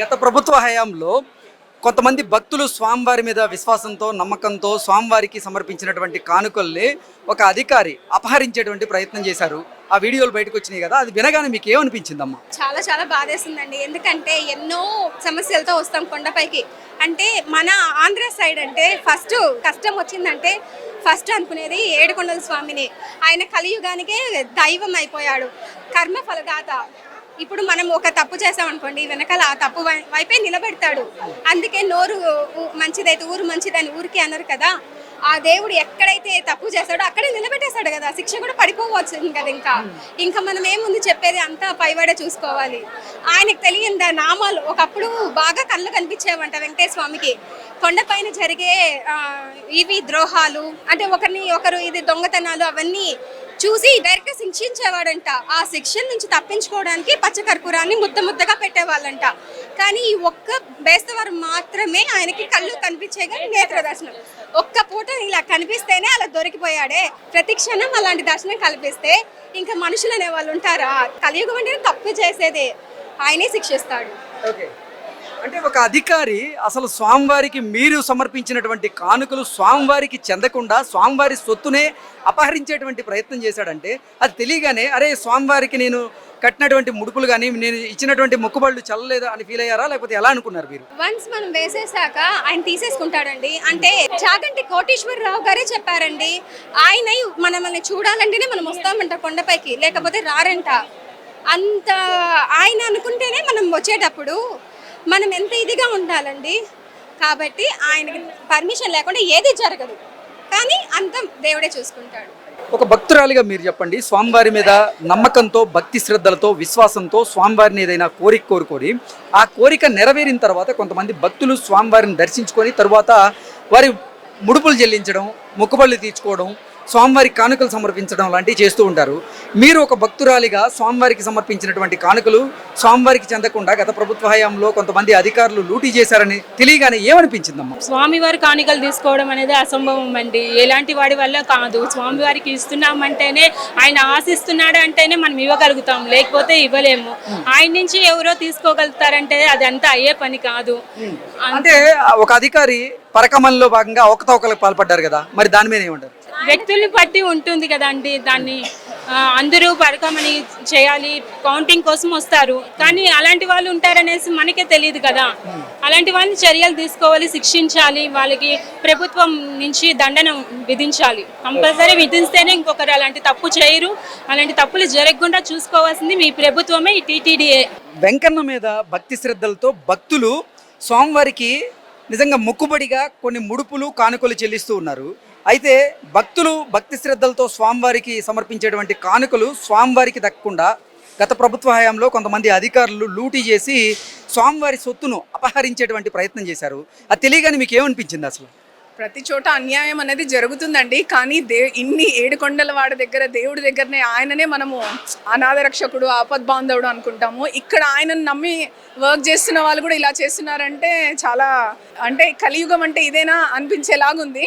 గత ప్రభుత్వ హయాంలో కొంతమంది భక్తులు స్వామివారి మీద విశ్వాసంతో నమ్మకంతో స్వామివారికి సమర్పించినటువంటి కానుకల్ని ఒక అధికారి అపహరించేటువంటి ప్రయత్నం చేశారు. ఆ వీడియోలు బయటకు వచ్చినాయి కదా అది వినగానే మీకు ఏమనిపించిందమ్మా? చాలా చాలా బాధేసిందండి ఎందుకంటే ఎన్నో సమస్యలతో వస్తాం కొండపైకి. అంటే మన ఆంధ్ర సైడ్ అంటే ఫస్ట్ కష్టం వచ్చిందంటే ఫస్ట్ అనుకునేది ఏడుకొండల స్వామిని. ఆయన కలియుగానికే దైవం అయిపోయాడు. కర్మ ఫలదాత. ఇప్పుడు మనం ఒక తప్పు చేసాం అనుకోండి వెనకాల ఆ తప్పు వై- వైపే నిలబెడతాడు. అందుకే నోరు ఊ- మంచిదైతే ఊరు మంచిదని ఊరికి అన్నారు కదా. ఆ దేవుడు ఎక్కడైతే తప్పు చేస్తాడో అక్కడే నిలబెట్టేశాడు కదా. శిక్ష కూడా పడిపోవచ్చు కదా ఇంకా. ఇంకా మనం ఏముంది చెప్పేది అంతా పైవాడే చూసుకోవాలి. ఆయనకు తెలియదా నామాలు ఒకప్పుడు బాగా కళ్ళు కనిపించేవంట వెంకటేశ్వర స్వామికి కొండపైన జరిగే ఇవి ద్రోహాలు అంటే ఒకరిని ఒకరు ఇది దొంగతనాలు అవన్నీ చూసి డైరెక్ట్ శిక్షించేవాడంట ఆ శిక్షణ నుంచి తప్పించుకోవడానికి పచ్చకర్పూరాన్ని ముద్ద ముద్దగా పెట్టేవాళ్ళంట. కానీ ఈ ఒక్క బేస్తవారం మాత్రమే ఆయనకి కళ్ళు కనిపించేగా నేత్ర దర్శనం ఒక్క పూట ఇలా కనిపిస్తేనే అలా దొరికిపోయాడే. ప్రతి క్షణం అలాంటి దర్శనం కల్పిస్తే ఇంకా మనుషులు అనే వాళ్ళు ఉంటారా? కలియుగం అంటే తప్పు చేసేదే. ఆయనే శిక్షిస్తాడు. ఓకే. అంటే ఒక అధికారి అసలు స్వామివారికి మీరు సమర్పించినటువంటి కానుకలు స్వామివారికి చెందకుండా స్వామివారి సొత్తునే అపహరించేటువంటి ప్రయత్నం చేశాడంటే అది తెలియగానే అరే స్వామివారికి నేను కట్టినటువంటి ముడుపులు కానీ నేను ఇచ్చినటువంటి మొక్కుబళ్ళు చల్లలేదు అని ఫీల్ అయ్యారా? లేకపోతే ఎలా అనుకున్నారు మీరు? వన్స్ మనం వేసేసాక ఆయన తీసేసుకుంటాడండి. అంటే చాగంటి కోటేశ్వరరావు గారే చెప్పారండి ఆయన మనల్ని చూడాలంటేనే మనం వస్తామంట కొండపైకి లేకపోతే రారంట. అంత ఆయన అనుకుంటేనే మనం వచ్చేటప్పుడు మనం ఎంత ఇదిగా ఉండాలండి? కాబట్టి ఆయనకి పర్మిషన్ లేకుండా ఏది జరగదు. కానీ అంతం దేవుడే చూసుకుంటాడు. ఒక భక్తురాలిగా మీరు చెప్పండి. స్వామివారి మీద నమ్మకంతో భక్తి శ్రద్ధలతో విశ్వాసంతో స్వామివారిని ఏదైనా కోరిక కోరుకొని ఆ కోరిక నెరవేరిన తర్వాత కొంతమంది భక్తులు స్వామివారిని దర్శించుకొని తర్వాత వారి ముడుపులు చెల్లించడం మొక్కుబళ్ళు తీర్చుకోవడం స్వామివారికి కానుకలు సమర్పించడం లాంటివి చేస్తూ ఉంటారు. మీరు ఒక భక్తురాలిగా స్వామివారికి సమర్పించినటువంటి కానుకలు స్వామివారికి చెందకుండా గత ప్రభుత్వ హయాంలో కొంతమంది అధికారులు లూటీ చేశారని తెలియగానే ఏమనిపించిందమ్మా? స్వామివారి కానుకలు తీసుకోవడం అనేది అసంభవం అండి. ఎలాంటి వాడి వల్ల కాదు. స్వామివారికి ఇస్తున్నామంటేనే ఆయన ఆశిస్తున్నాడు అంటేనే మనం ఇవ్వగలుగుతాం. లేకపోతే ఇవ్వలేము. ఆయన నుంచి ఎవరో తీసుకోగలుగుతారంటే అది అంతా అయ్యే పని కాదు. అంటే ఒక అధికారి పరకమల్లో భాగంగా అవకతవకలకు పాల్పడ్డారు కదా. మరి దాని మీద ఏమంటారు? వ్యక్తుల్ని బట్టి ఉంటుంది కదండి దాన్ని అందరూ పడకమని చేయాలి కౌంటింగ్ కోసం వస్తారు. కానీ అలాంటి వాళ్ళు ఉంటారనేసి మనకే తెలియదు కదా. అలాంటి వాళ్ళని చర్యలు తీసుకోవాలి శిక్షించాలి వాళ్ళకి ప్రభుత్వం నుంచి దండన విధించాలి. కంపల్సరీ విధిస్తేనే ఇంకొకరు అలాంటి తప్పు చేయరు. అలాంటి తప్పులు జరగకుండా చూసుకోవాల్సింది మీ ప్రభుత్వమే టీటీడీఏ. వెంకన్న మీద భక్తి శ్రద్ధలతో భక్తులు స్వామివారికి నిజంగా మొక్కుబడిగా కొన్ని ముడుపులు కానుకలు చెల్లిస్తూ ఉన్నారు. అయితే భక్తులు భక్తి శ్రద్ధలతో స్వామివారికి సమర్పించేటువంటి కానుకలు స్వామివారికి దక్కకుండా గత ప్రభుత్వ హయాంలో కొంతమంది అధికారులు లూటీ చేసి స్వామివారి సొత్తును అపహరించేటువంటి ప్రయత్నం చేశారు. అది తెలియగానే మీకు ఏమనిపించింది అసలు? ప్రతి చోట అన్యాయం అనేది జరుగుతుందండి. కానీ దే ఇన్ని ఏడుకొండల వాడి దగ్గర దేవుడి దగ్గరనే ఆయననే మనము అనాథ రక్షకుడు ఆపద్ బాంధవుడు అనుకుంటాము. ఇక్కడ ఆయనను నమ్మి వర్క్ చేస్తున్న వాళ్ళు కూడా ఇలా చేస్తున్నారంటే చాలా అంటే కలియుగం అంటే ఇదేనా అనిపించేలాగుంది.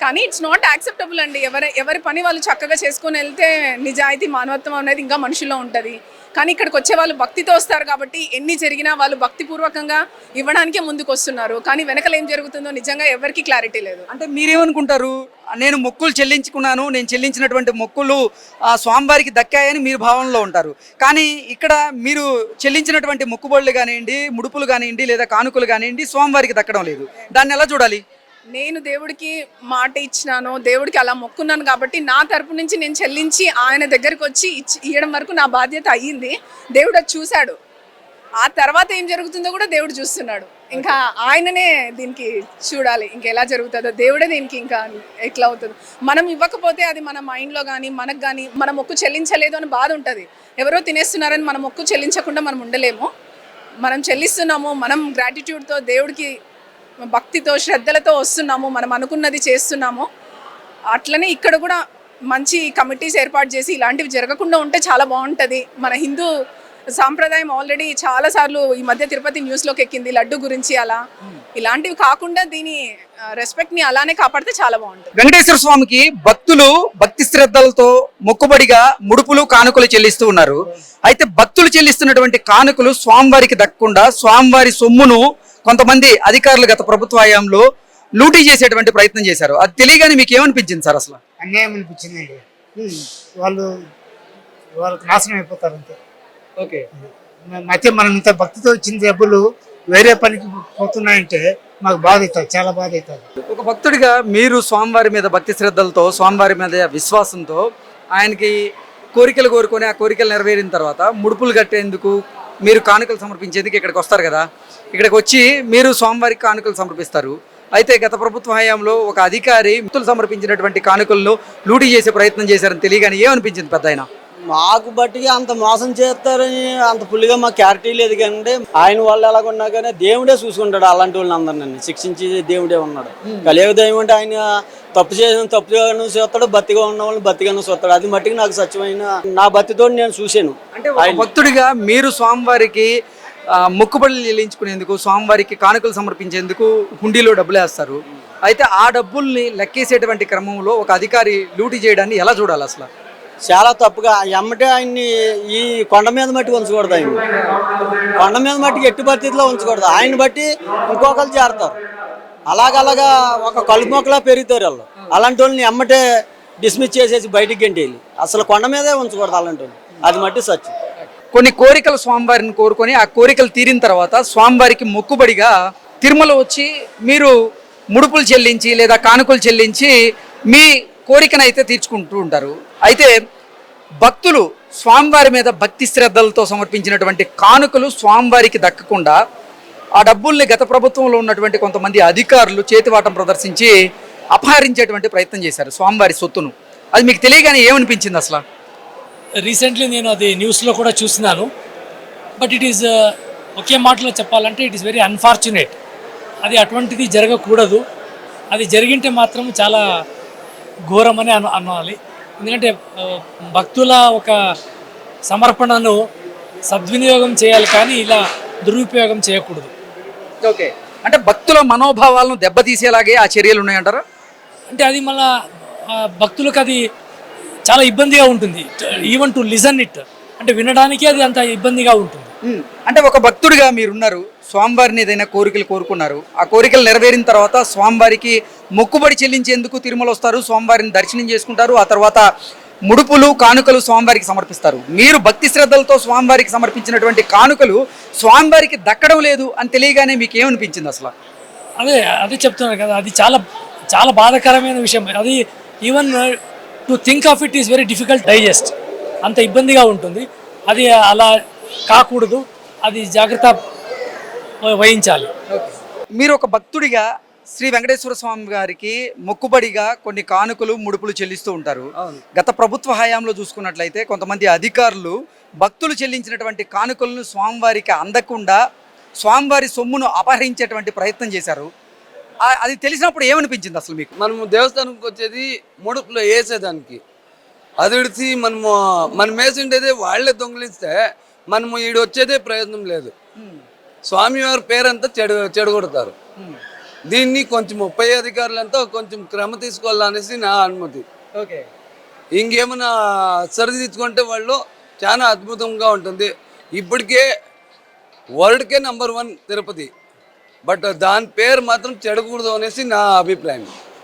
కానీ ఇట్స్ నాట్ యాక్సెప్టబుల్ అండి. ఎవరి ఎవరి పని వాళ్ళు చక్కగా చేసుకొని వెళ్తే నిజాయితీ మానవత్వం అనేది ఇంకా మనుషుల్లో ఉంటుంది. కానీ ఇక్కడికి వచ్చే వాళ్ళు భక్తితో వస్తారు కాబట్టి ఎన్ని జరిగినా వాళ్ళు భక్తిపూర్వకంగా ఇవ్వడానికే ముందుకు వస్తున్నారు కానీ వెనకలు ఏం జరుగుతుందో నిజంగా ఎవరికి క్లారిటీ లేదు. అంటే మీరేమనుకుంటారు? నేను మొక్కులు చెల్లించుకున్నాను నేను చెల్లించినటువంటి మొక్కులు ఆ, స్వామివారికి దక్కాయని మీరు భావనలో ఉంటారు. కానీ ఇక్కడ మీరు చెల్లించినటువంటి మొక్కుబడులు కానివ్వండి ముడుపులు కానివ్వండి లేదా కానుకలు కానివ్వండి స్వామివారికి దక్కడం లేదు. దాన్ని ఎలా చూడాలి? నేను దేవుడికి మాట ఇచ్చినాను దేవుడికి అలా మొక్కున్నాను కాబట్టి నా తరపు నుంచి నేను చెల్లించి ఆయన దగ్గరికి వచ్చి ఇచ్చి ఇవ్వడం వరకు నా బాధ్యత అయ్యింది. దేవుడు అది చూశాడు. ఆ తర్వాత ఏం జరుగుతుందో కూడా దేవుడు చూస్తున్నాడు. ఇంకా ఆయననే దీనికి చూడాలి. ఇంకా ఎలా జరుగుతుందో దేవుడే దీనికి ఇంకా ఎట్లా అవుతుందో. మనం ఇవ్వకపోతే అది మన మైండ్లో కానీ మనకు కానీ మన మొక్కు చెల్లించలేదు అని బాధ ఉంటుంది. ఎవరో తినేస్తున్నారని మన మొక్కు చెల్లించకుండా మనం ఉండలేము. మనం చెల్లిస్తున్నాము మనం గ్రాటిట్యూడ్తో దేవుడికి భక్తితో శ్రద్ధలతో వస్తున్నాము మనం అనుకున్నది చేస్తున్నాము. అట్లనే ఇక్కడ కూడా మంచి కమిటీస్ ఏర్పాటు చేసి ఇలాంటివి జరగకుండా ఉంటే చాలా బాగుంటుంది. మన హిందూ సాంప్రదాయం ఆల్రెడీ చాలా సార్లు ఈ మధ్య తిరుపతి న్యూస్లోకి ఎక్కింది లడ్డు గురించి అలా. ఇలాంటివి కాకుండా దీని రెస్పెక్ట్ని అలానే కాపాడితే చాలా బాగుంటుంది. వెంకటేశ్వర స్వామికి భక్తులు భక్తి శ్రద్ధలతో మొక్కుబడిగా ముడుపులు కానుకలు చెల్లిస్తూ ఉన్నారు. అయితే భక్తులు చెల్లిస్తున్నటువంటి కానుకలు స్వామివారికి దక్కకుండా స్వామివారి సొమ్మును కొంతమంది అధికారులు గత ప్రభుత్వ హయాంలో లూటీ చేసేటువంటి ప్రయత్నం చేశారు. అది తెలియగానే మీకు ఏమనిపించింది సార్ అసలు? అన్యాయం అనిపించిందండి. వాళ్ళు వాళ్ళకి నాశనం అయిపోతారు అంతే. ఓకే. అయితే మనం ఇంత భక్తితో ఇచ్చిన డబ్బులు వేరే పనికి పోతున్నాయంటే మాకు బాధ అవుతుంది చాలా బాధ అవుతుంది ఒక భక్తుడిగా మీరు స్వామివారి మీద భక్తి శ్రద్ధలతో స్వామివారి మీద విశ్వాసంతో ఆయనకి కోరికలు కోరుకొని ఆ కోరికలు నెరవేరిన తర్వాత ముడుపులు కట్టేందుకు మీరు కానుకలు సమర్పించేందుకు ఇక్కడికి వస్తారు కదా. ఇక్కడికి వచ్చి మీరు స్వామివారికి కానుకలు సమర్పిస్తారు. అయితే గత ప్రభుత్వ హయాంలో ఒక అధికారి మిత్రులు సమర్పించినటువంటి కానుకలను లూటీ చేసే ప్రయత్నం చేశారని తెలియగానే ఏమనిపించింది పెద్ద మాకు బట్టిగా అంత మోసం చేస్తారని అంత ఫుల్గా మాకు క్లారిటీ లేదు కానీ ఆయన వాళ్ళు ఎలాగున్నా కానీ దేవుడే చూసుకుంటాడు అలాంటి వాళ్ళని అందరిని. శిక్షించి దేవుడే ఉన్నాడు. కలియుగ దైవం అంటే ఆయన తప్పు చేసిన తప్పుగాను చూస్తాడు బతిగా ఉన్న వాళ్ళని బతిగాను చూస్తాడు. అది మట్టికి నాకు సత్యమైన నా బతితో నేను చూశాను. అంటే భక్తుడిగా మీరు స్వామివారికి మొక్కుబడులు చెల్లించుకునేందుకు స్వామివారికి కానుకలు సమర్పించేందుకు హుండీలో డబ్బులు వేస్తారు. అయితే ఆ డబ్బుల్ని లెక్కేసేటువంటి క్రమంలో ఒక అధికారి లూటీ చేయడాన్ని ఎలా చూడాలి అసలు? చాలా తప్పుగా. ఎమ్మటే ఆయన్ని ఈ కొండ మీద మట్టి ఉంచకూడదు ఆయన కొండ మీద మట్టికి ఎట్టి పరిస్థితిలో ఉంచకూడదు. ఆయన బట్టి ఇంకొకరు చేరతారు. అలాగలాగా ఒక కలుపు మొక్కలా పెరుగుతారు వాళ్ళు. అలాంటి వాళ్ళని ఎమ్మటే డిస్మిస్ చేసేసి బయటికి గంటేయాలి. అసలు కొండ మీదే ఉంచకూడదు అలాంటి వాళ్ళు అది మట్టి సత్యం. కొన్ని కోరికలు స్వామివారిని కోరుకొని ఆ కోరికలు తీరిన తర్వాత స్వామివారికి మొక్కుబడిగా తిరుమల వచ్చి మీరు ముడుపులు చెల్లించి లేదా కానుకలు చెల్లించి మీ కోరికనైతే తీర్చుకుంటూ ఉంటారు. అయితే భక్తులు స్వామివారి మీద భక్తి శ్రద్ధలతో సమర్పించినటువంటి కానుకలు స్వామివారికి దక్కకుండా ఆ డబ్బుల్ని గత ప్రభుత్వంలో ఉన్నటువంటి కొంతమంది అధికారులు చేతివాటం ప్రదర్శించి అపహరించేటువంటి ప్రయత్నం చేశారు స్వామివారి సొత్తును. అది మీకు తెలియగానే ఏమనిపించింది అసలు? రీసెంట్లీ నేను అది న్యూస్లో కూడా చూసినాను. బట్ ఇట్ ఈస్ ఒకే మాటలో చెప్పాలంటే ఇట్ ఈస్ వెరీ అన్ఫార్చునేట్ అది అటువంటిది జరగకూడదు. అది జరిగింటే మాత్రం చాలా ఘోరమని అను అనాలి. ఎందుకంటే భక్తుల ఒక సమర్పణను సద్వినియోగం చేయాలి కానీ ఇలా దురుపయోగం చేయకూడదు. ఓకే. అంటే భక్తుల మనోభావాలను దెబ్బతీసేలాగే ఆ చర్యలు ఉన్నాయంటారా? అంటే అది మళ్ళా భక్తులకు అది చాలా ఇబ్బందిగా ఉంటుంది. ఈవెన్ టు లిజన్ ఇట్ అంటే వినడానికి అది అంత ఇబ్బందిగా ఉంటుంది. అంటే ఒక భక్తుడిగా మీరున్నారు స్వామివారిని ఏదైనా కోరికలు కోరుకున్నారు. ఆ కోరికలు నెరవేరిన తర్వాత స్వామివారికి మొక్కుబడి చెల్లించేందుకు తిరుమల వస్తారు స్వామివారిని దర్శనం చేసుకుంటారు ఆ తర్వాత ముడుపులు కానుకలు స్వామివారికి సమర్పిస్తారు. మీరు భక్తి శ్రద్ధలతో స్వామివారికి సమర్పించినటువంటి కానుకలు స్వామివారికి దక్కడం లేదు అని తెలియగానే మీకు ఏమనిపించింది అసలు? అదే అదే చెప్తున్నాను కదా అది చాలా చాలా బాధాకరమైన విషయం. అది even to think of it is very difficult digest అంత ఇబ్బందిగా ఉంటుంది. అది అలా కాకూడదు. అది జాగ్రత్త వ- వహించాలి. మీరు ఒక భక్తుడిగా శ్రీ వెంకటేశ్వర స్వామి గారికి మొక్కుబడిగా కొన్ని కానుకలు ముడుపులు చెల్లిస్తూ ఉంటారు. గత ప్రభుత్వ హయాంలో చూసుకున్నట్లయితే కొంతమంది అధికారులు భక్తులు చెల్లించినటువంటి కానుకలను స్వామివారికి అందకుండా స్వామివారి సొమ్మును అపహరించేటువంటి ప్రయత్నం చేశారు. అది తెలిసినప్పుడు ఏమనిపించింది అసలు మీకు? మనము దేవస్థానంకి వచ్చేది ముడుపులో వేసేదానికి. అది విడిచి మనము మనం వేసిండేదే వాళ్ళే దొంగిలిస్తే మనము ఈడు వచ్చేదే ప్రయోజనం లేదు. స్వామివారి పేరంతా చెడు చెడగొడతారు. దీన్ని కొంచెం పై అధికారులంతా కొంచెం క్రమ తీసుకోవాలనేసి నా అనుమతి. ఓకే. ఇంకేమైనా సరిదిద్దుకుంటే వాళ్ళు చాలా అద్భుతంగా ఉంటుంది. ఇప్పటికే వరల్డ్కే నంబర్ వన్ తిరుపతి. బట్ దాని పేరు మాత్రం చెడకూడదు అనేసి నా అభిప్రాయం.